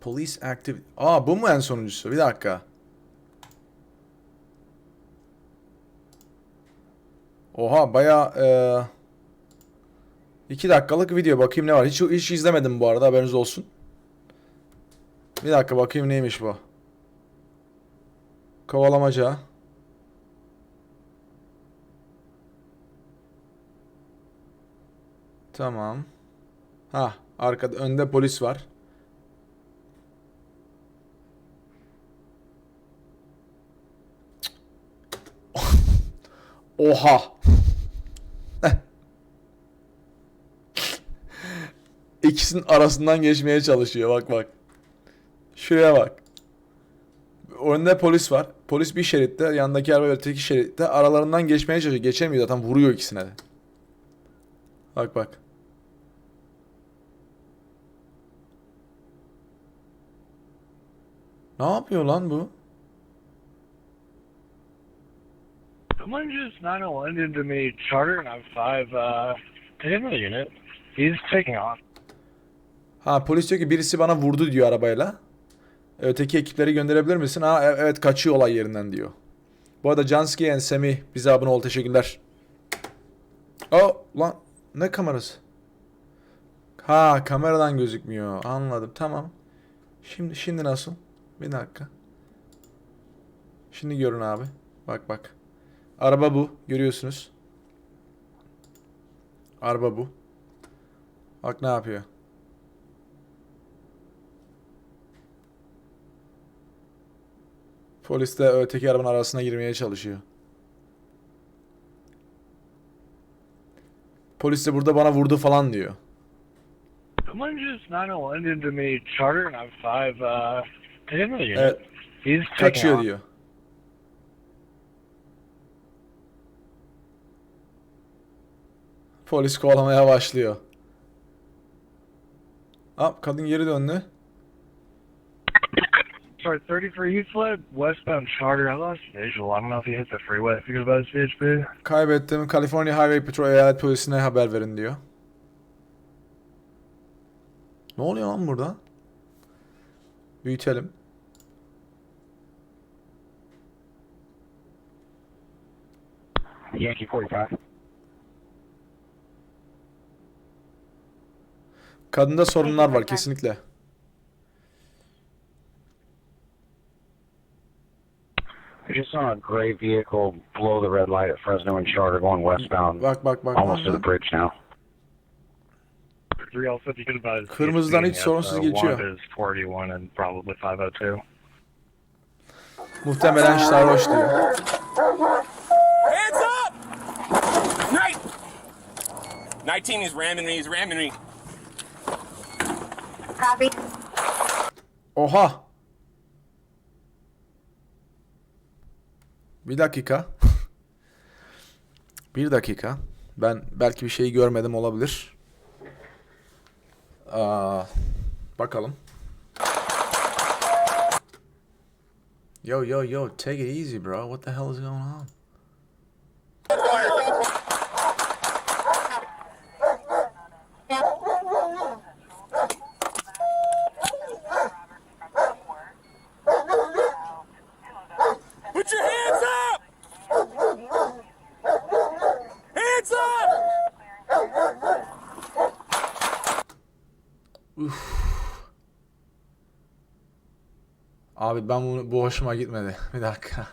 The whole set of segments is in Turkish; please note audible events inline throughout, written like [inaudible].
Police active... Aa bu mu en sonuncusu? Bir dakika. Oha baya... eee, iki dakikalık video. Bakayım ne var. Hiç, hiç izlemedim bu arada haberiniz olsun. Bir dakika bakayım neymiş bu. Kovalamaca. Tamam. Ha, arkada önde polis var. Oha. [laughs] İkisinin arasından geçmeye çalışıyor. Bak bak. Şuraya bak. Önde polis var. Polis bir şeritte, yanındaki araba öteki şeritte. Aralarından geçmeye çalışıyor. Geçemiyor zaten vuruyor ikisine de. Bak bak. Ne yapıyor lan bu? Someone just 911 into me, Charter, and I'm 5, uh, the unit. He's taking off. Ha polis diyor ki birisi bana vurdu diyor arabayla. Öteki ekipleri gönderebilir misin? Ha e- evet kaçıyor olay yerinden diyor. Bu arada Janski and Semih bize abone ol teşekkürler. Oh lan ne kamerası? Ha kameradan gözükmüyor. Anladım tamam. Şimdi şimdi nasıl? Bir dakika. Şimdi görün abi. Bak bak. Araba bu. Görüyorsunuz. Araba bu. Bak ne yapıyor. Polis de öteki arabanın arasına girmeye çalışıyor. Polis de burada bana vurdu falan diyor. Someone just 911 into me, Charter, I'm 5, uh, in the unit. Evet, He's kaçıyor diyor. Polis kovalamaya başlıyor. Aa, kadın geri döndü. Sorry, 33 Youth Lab, westbound Charter. I lost visual. I don't know if you hit the freeway. If you go about CHP. Kaybettim. California Highway Patrol eyalet polisine haber verin diyor. Ne oluyor lan burada? Büyütelim. Yankee 45. Kadında sorunlar var kesinlikle. I just saw a gray vehicle blow the red light at Fresno and Charter going westbound, Bak bak bak. almost to the bridge now. 3 also, could advise. Kırmızıdan hiç CHP, sorunsuz uh, geçiyor. One is 481 and probably 502. Muhtemelen sarhoş diyor. Hands up! Night! 19 is ramming me, he's ramming me. Copy. Oha. Bir dakika. [laughs] bir dakika. Ben belki bir şeyi görmedim olabilir. Aa, bakalım. Yo yo yo, take it easy bro. What the hell is going on? Put your hands up! Hands up! Abi ben bunu, bu hoşuma gitmedi. [laughs] Bir dakika.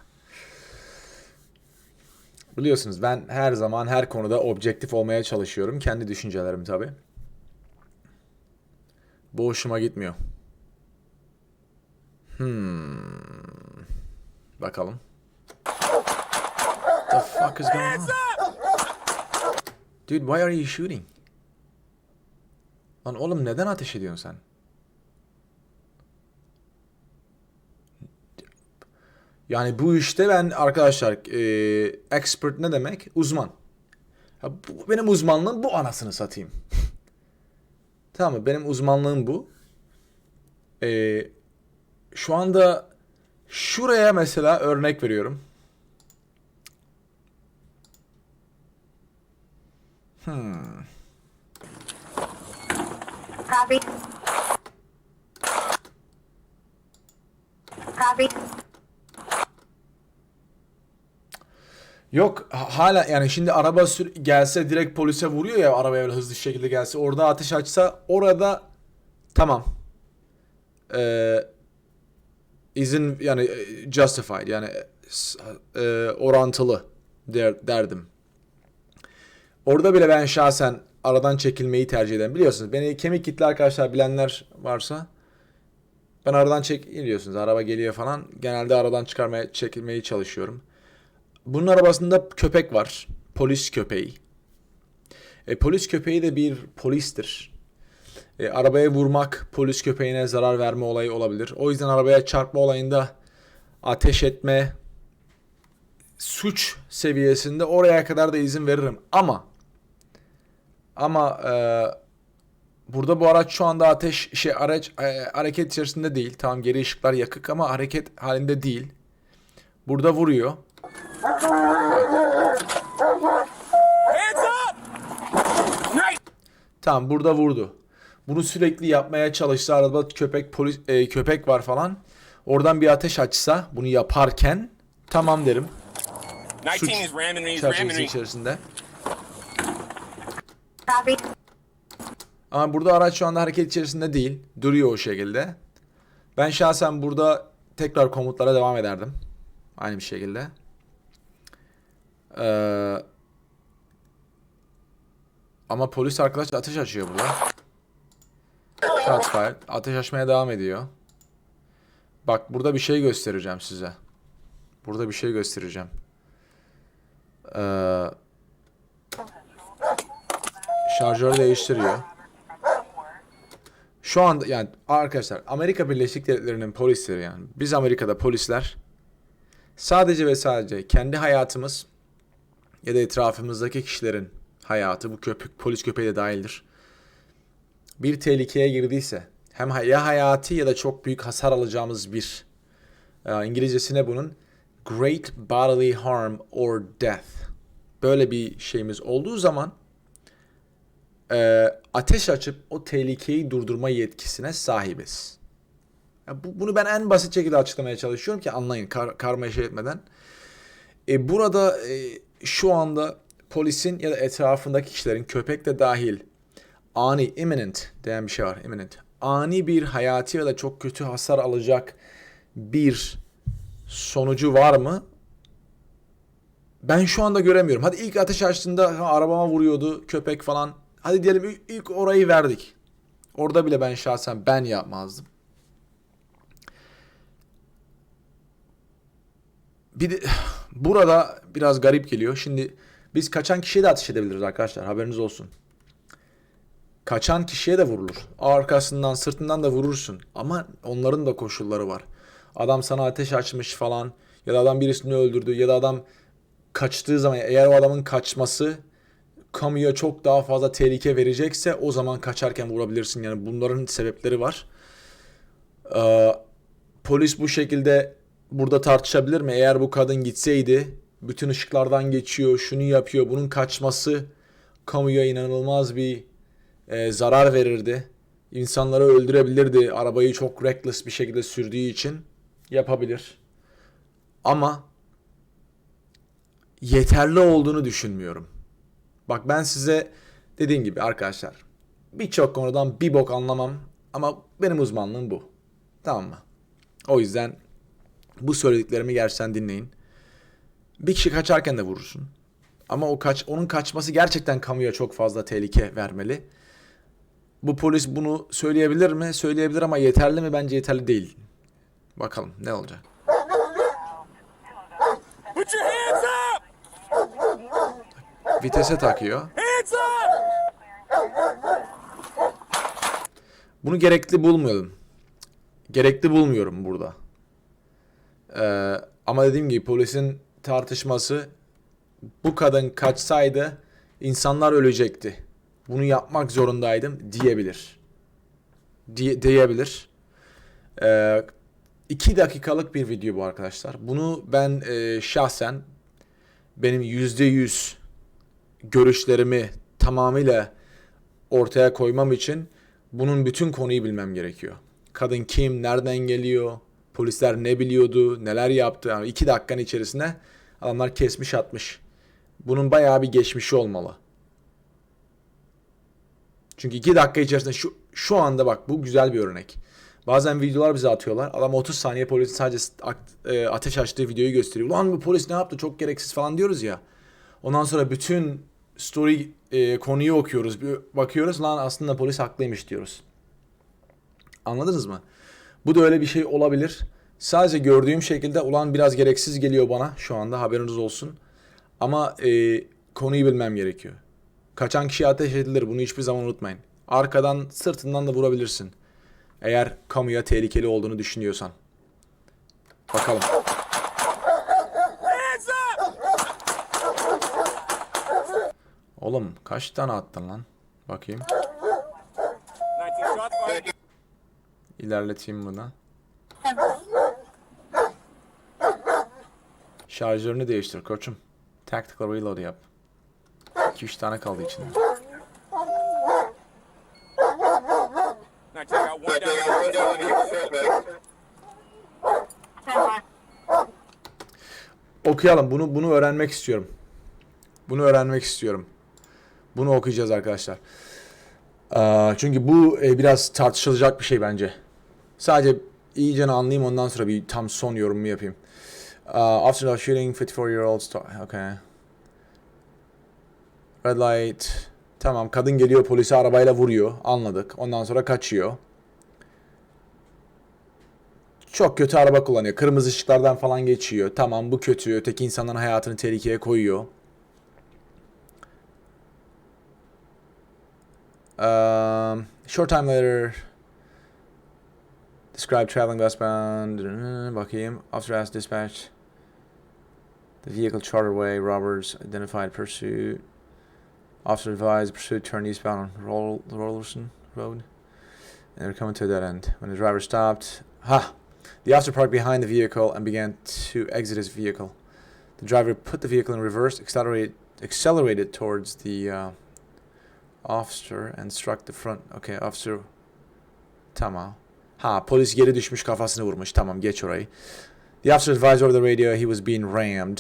Biliyorsunuz ben her zaman her konuda objektif olmaya çalışıyorum. Kendi düşüncelerim tabi. Bu hoşuma gitmiyor. Hmm. Bakalım. The fuck is going on? Dude, why are you shooting? Lan oğlum neden ateş ediyorsun sen? Yani bu işte ben arkadaşlar e, expert ne demek? Uzman. Ya bu, benim uzmanlığım bu anasını satayım. [laughs] tamam mı? Benim uzmanlığım bu. E, şu anda şuraya mesela örnek veriyorum. Hmm. Copy. Copy. Yok ha- hala yani şimdi araba sür gelse direkt polise vuruyor ya arabaya böyle hızlı şekilde gelse orada ateş açsa orada tamam. Ee, izin yani e, justified yani e, orantılı der, derdim. Orada bile ben şahsen aradan çekilmeyi tercih ederim. Biliyorsunuz beni kemik kitli arkadaşlar bilenler varsa ben aradan çekiliyorsunuz. Araba geliyor falan. Genelde aradan çıkarmaya çekilmeyi çalışıyorum. Bunun arabasında köpek var. Polis köpeği. E, polis köpeği de bir polistir. E, arabaya vurmak polis köpeğine zarar verme olayı olabilir. O yüzden arabaya çarpma olayında ateş etme suç seviyesinde oraya kadar da izin veririm. Ama ama e, burada bu araç şu anda ateş şey araç e, hareket içerisinde değil. Tamam geri ışıklar yakık ama hareket halinde değil. Burada vuruyor. Tamam burada vurdu. Bunu sürekli yapmaya çalışsa arada köpek polis e, köpek var falan. Oradan bir ateş açsa bunu yaparken tamam derim. 19 Suç çerçevesi içerisinde. Ama burada araç şu anda hareket içerisinde değil. Duruyor o şekilde. Ben şahsen burada tekrar komutlara devam ederdim. Aynı bir şekilde. Ee, ama polis arkadaş ateş açıyor burada. Shots fired. Ateş açmaya devam ediyor. Bak burada bir şey göstereceğim size. Burada bir şey göstereceğim. Ee, şarjörü değiştiriyor. Şu anda yani arkadaşlar Amerika Birleşik Devletleri'nin polisleri yani biz Amerika'da polisler sadece ve sadece kendi hayatımız ya da etrafımızdaki kişilerin hayatı bu köpek polis köpeği de dahildir. Bir tehlikeye girdiyse hem ya hayati ya da çok büyük hasar alacağımız bir e, İngilizcesine bunun great bodily harm or death böyle bir şeyimiz olduğu zaman e, ateş açıp o tehlikeyi durdurma yetkisine sahibiz. Ya bu, bunu ben en basit şekilde açıklamaya çalışıyorum ki anlayın kar, karmaya şey etmeden. E, burada e, şu anda polisin ya da etrafındaki kişilerin köpek de dahil ani imminent diyen bir şey var imminent. Ani bir hayati ya da çok kötü hasar alacak bir sonucu var mı? Ben şu anda göremiyorum. Hadi ilk ateş açtığında arabama vuruyordu köpek falan. Hadi diyelim ilk orayı verdik. Orada bile ben şahsen ben yapmazdım. Bir de burada biraz garip geliyor. Şimdi biz kaçan kişiye de ateş edebiliriz arkadaşlar. Haberiniz olsun. Kaçan kişiye de vurulur. Arkasından, sırtından da vurursun. Ama onların da koşulları var. Adam sana ateş açmış falan ya da adam birisini öldürdü ya da adam kaçtığı zaman eğer o adamın kaçması kamuya çok daha fazla tehlike verecekse o zaman kaçarken vurabilirsin. Yani bunların sebepleri var. Ee, polis bu şekilde burada tartışabilir mi? Eğer bu kadın gitseydi bütün ışıklardan geçiyor, şunu yapıyor, bunun kaçması kamuya inanılmaz bir e, zarar verirdi. İnsanları öldürebilirdi. Arabayı çok reckless bir şekilde sürdüğü için yapabilir. Ama yeterli olduğunu düşünmüyorum. Bak ben size dediğim gibi arkadaşlar birçok konudan bir bok anlamam ama benim uzmanlığım bu. Tamam mı? O yüzden bu söylediklerimi gerçekten dinleyin. Bir kişi kaçarken de vurursun. Ama o kaç onun kaçması gerçekten kamuya çok fazla tehlike vermeli. Bu polis bunu söyleyebilir mi? Söyleyebilir ama yeterli mi? Bence yeterli değil. Bakalım ne olacak. Put your hands up! Vitese takıyor. Hands up! Bunu gerekli bulmuyorum. Gerekli bulmuyorum burada. Ee, ama dediğim gibi polisin tartışması bu kadın kaçsaydı insanlar ölecekti. Bunu yapmak zorundaydım diyebilir. Diye, diyebilir. Ee, iki dakikalık bir video bu arkadaşlar. Bunu ben e, şahsen benim yüzde yüz görüşlerimi tamamıyla ortaya koymam için Bunun bütün konuyu bilmem gerekiyor. Kadın kim, nereden geliyor, polisler ne biliyordu, neler yaptı. Yani iki dakikanın içerisinde adamlar kesmiş atmış. Bunun bayağı bir geçmişi olmalı. Çünkü iki dakika içerisinde şu şu anda bak bu güzel bir örnek. Bazen videolar bize atıyorlar. Adam 30 saniye polisin sadece e, ateş açtığı videoyu gösteriyor. Ulan bu polis ne yaptı çok gereksiz falan diyoruz ya. Ondan sonra bütün story e, konuyu okuyoruz. Bir bakıyoruz lan aslında polis haklıymış diyoruz. Anladınız mı? Bu da öyle bir şey olabilir. Sadece gördüğüm şekilde ulan biraz gereksiz geliyor bana şu anda haberiniz olsun. Ama e, konuyu bilmem gerekiyor. Kaçan kişiye ateş edilir bunu hiçbir zaman unutmayın. Arkadan sırtından da vurabilirsin. Eğer kamuya tehlikeli olduğunu düşünüyorsan. Bakalım. Oğlum kaç tane attın lan? Bakayım. İlerleteyim bunu. Şarjörünü değiştir koçum. Tactical reload yap. 2-3 tane kaldı içinde. 19 got one down. Okuyalım. Bunu bunu öğrenmek istiyorum. Bunu öğrenmek istiyorum. Bunu okuyacağız arkadaşlar. Çünkü bu e, biraz tartışılacak bir şey bence. Sadece iyice anlayayım ondan sonra bir tam son yorumumu yapayım. Uh, after the shooting 54 year old sto- okay. Red light. Tamam kadın geliyor polisi arabayla vuruyor. Anladık. Ondan sonra kaçıyor. Çok kötü araba kullanıyor. Kırmızı ışıklardan falan geçiyor. Tamam bu kötü. Öteki insanların hayatını tehlikeye koyuyor. Um, short time later. Describe traveling westbound. Bakayım. Officer asked dispatch. The vehicle chartered away. Robbers identified pursuit. Officer advised pursuit turned eastbound on Roll- Rollerson Road. And they're coming to a dead end. When the driver stopped. Ha! The officer parked behind the vehicle and began to exit his vehicle. The driver put the vehicle in reverse, accelerated, accelerated towards the uh, officer and struck the front. Okay, officer. Tamam. Ha, polis geri düşmüş kafasını vurmuş. Tamam, geç orayı. The officer advised over the radio he was being rammed.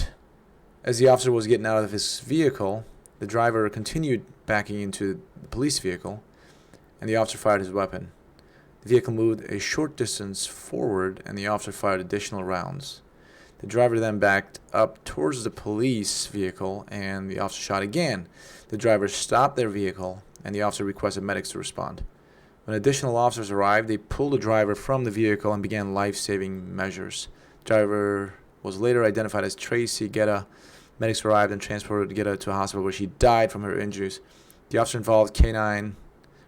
As the officer was getting out of his vehicle, the driver continued backing into the police vehicle, and the officer fired his weapon. The vehicle moved a short distance forward, and the officer fired additional rounds. The driver then backed up towards the police vehicle, and the officer shot again. The driver stopped their vehicle, and the officer requested medics to respond. When additional officers arrived, they pulled the driver from the vehicle and began life saving measures. driver was later identified as Tracy Guetta. Medics arrived and transported Guetta to a hospital where she died from her injuries. The officer involved, K9,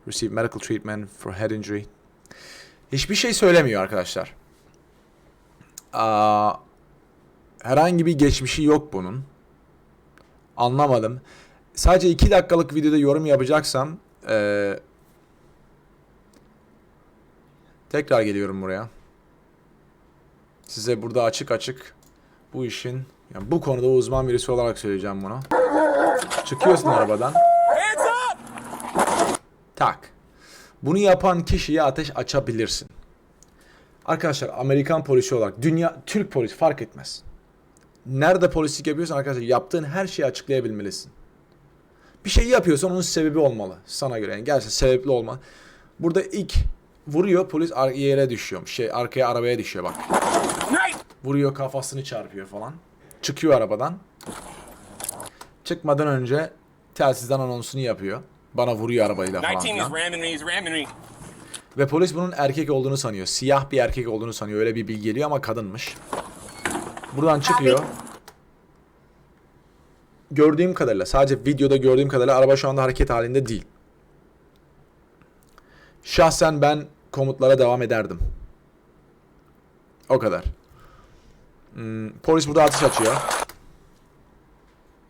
received medical treatment for head injury. Hiçbir şey söylemiyor arkadaşlar. Aa, herhangi bir geçmişi yok bunun. Anlamadım. Sadece 2 dakikalık videoda yorum yapacaksam eee, tekrar geliyorum buraya. Size burada açık açık bu işin yani bu konuda uzman birisi olarak söyleyeceğim bunu. Çıkıyorsun arabadan. Tak. Bunu yapan kişiye ateş açabilirsin. Arkadaşlar Amerikan polisi olarak dünya Türk polisi fark etmez. Nerede polislik yapıyorsan arkadaşlar yaptığın her şeyi açıklayabilmelisin. Bir şey yapıyorsan onun sebebi olmalı sana göre. Yani gerçekten sebepli olma. Burada ilk vuruyor polis yere düşüyor. Şey arkaya arabaya düşüyor bak. Vuruyor kafasını çarpıyor falan. Çıkıyor arabadan. Çıkmadan önce telsizden anonsunu yapıyor. Bana vuruyor arabayla falan 19 is filan. ramming me, he's ramming me. Ve polis bunun erkek olduğunu sanıyor. Siyah bir erkek olduğunu sanıyor. Öyle bir bilgi geliyor ama kadınmış. Buradan çıkıyor. Gördüğüm kadarıyla, sadece videoda gördüğüm kadarıyla araba şu anda hareket halinde değil. Şahsen ben komutlara devam ederdim. O kadar. Hmm, polis burada atış açıyor.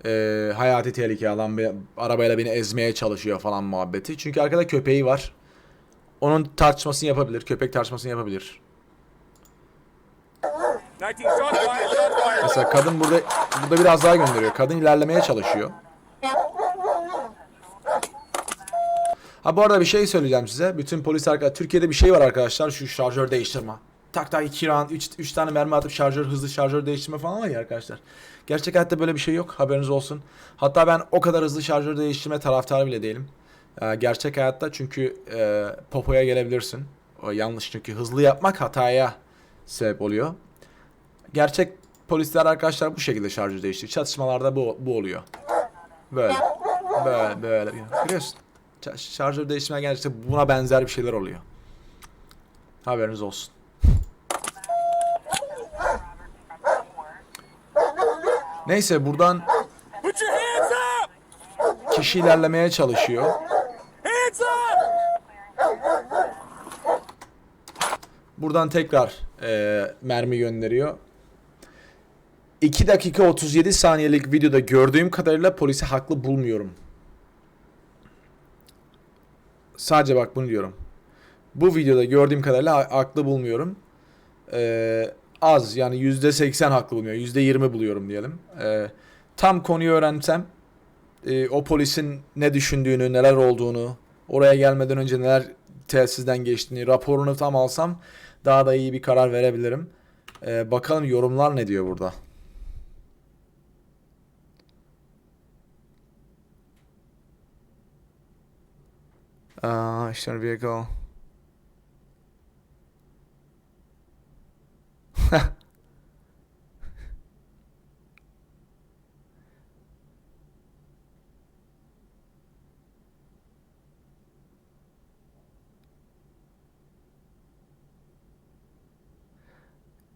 Ee, hayati tehlike alan bir arabayla beni ezmeye çalışıyor falan muhabbeti. Çünkü arkada köpeği var. Onun tartışmasını yapabilir. Köpek tartışmasını yapabilir. 19 shots fired, shots fired. Mesela kadın burada burada biraz daha gönderiyor. Kadın ilerlemeye çalışıyor. Ha bu arada bir şey söyleyeceğim size. Bütün polis arkadaşlar Türkiye'de bir şey var arkadaşlar şu şarjör değiştirme. Tak tak 2 round 3 3 tane mermi atıp şarjör hızlı şarjör değiştirme falan var ya arkadaşlar. Gerçek hayatta böyle bir şey yok. Haberiniz olsun. Hatta ben o kadar hızlı şarjör değiştirme taraftarı bile değilim. Ee, gerçek hayatta çünkü e, popoya gelebilirsin. O yanlış çünkü hızlı yapmak hataya sebep oluyor. Gerçek polisler arkadaşlar bu şekilde şarjör değiştiriyor. Çatışmalarda bu, bu oluyor. Böyle. Böyle böyle. Görüyorsun. Şarjör değiştirme gerçekten buna benzer bir şeyler oluyor. Haberiniz olsun. Neyse buradan kişi ilerlemeye çalışıyor. Buradan tekrar e, mermi gönderiyor. 2 dakika 37 saniyelik videoda gördüğüm kadarıyla polisi haklı bulmuyorum. Sadece bak bunu diyorum. Bu videoda gördüğüm kadarıyla ha- haklı bulmuyorum. Ee, az yani %80 haklı bulmuyor. %20 buluyorum diyelim. Ee, tam konuyu öğrensem e, o polisin ne düşündüğünü, neler olduğunu, oraya gelmeden önce neler telsizden geçtiğini, raporunu tam alsam daha da iyi bir karar verebilirim. Ee, bakalım yorumlar ne diyor burada. Aa, işte vehicle.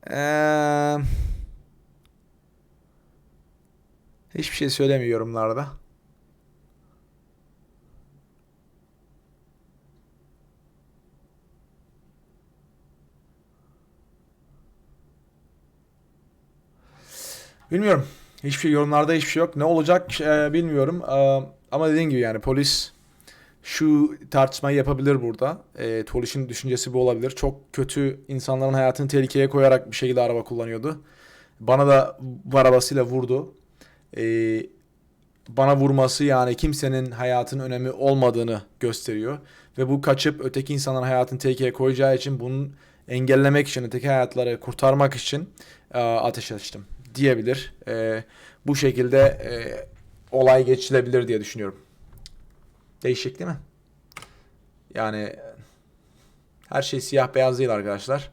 Eee, hiçbir şey söylemiyor yorumlarda. Bilmiyorum. Hiçbir şey yorumlarda hiçbir şey yok. Ne olacak e, bilmiyorum. E, ama dediğim gibi yani polis şu tartışmayı yapabilir burada. E, polisin düşüncesi bu olabilir. Çok kötü insanların hayatını tehlikeye koyarak bir şekilde araba kullanıyordu. Bana da arabasıyla vurdu. E, bana vurması yani kimsenin hayatının önemi olmadığını gösteriyor. Ve bu kaçıp öteki insanların hayatını tehlikeye koyacağı için bunun engellemek için, öteki hayatları kurtarmak için e, ateş açtım diyebilir. E, bu şekilde e, olay geçilebilir diye düşünüyorum. Değişik değil mi? Yani her şey siyah beyaz değil arkadaşlar.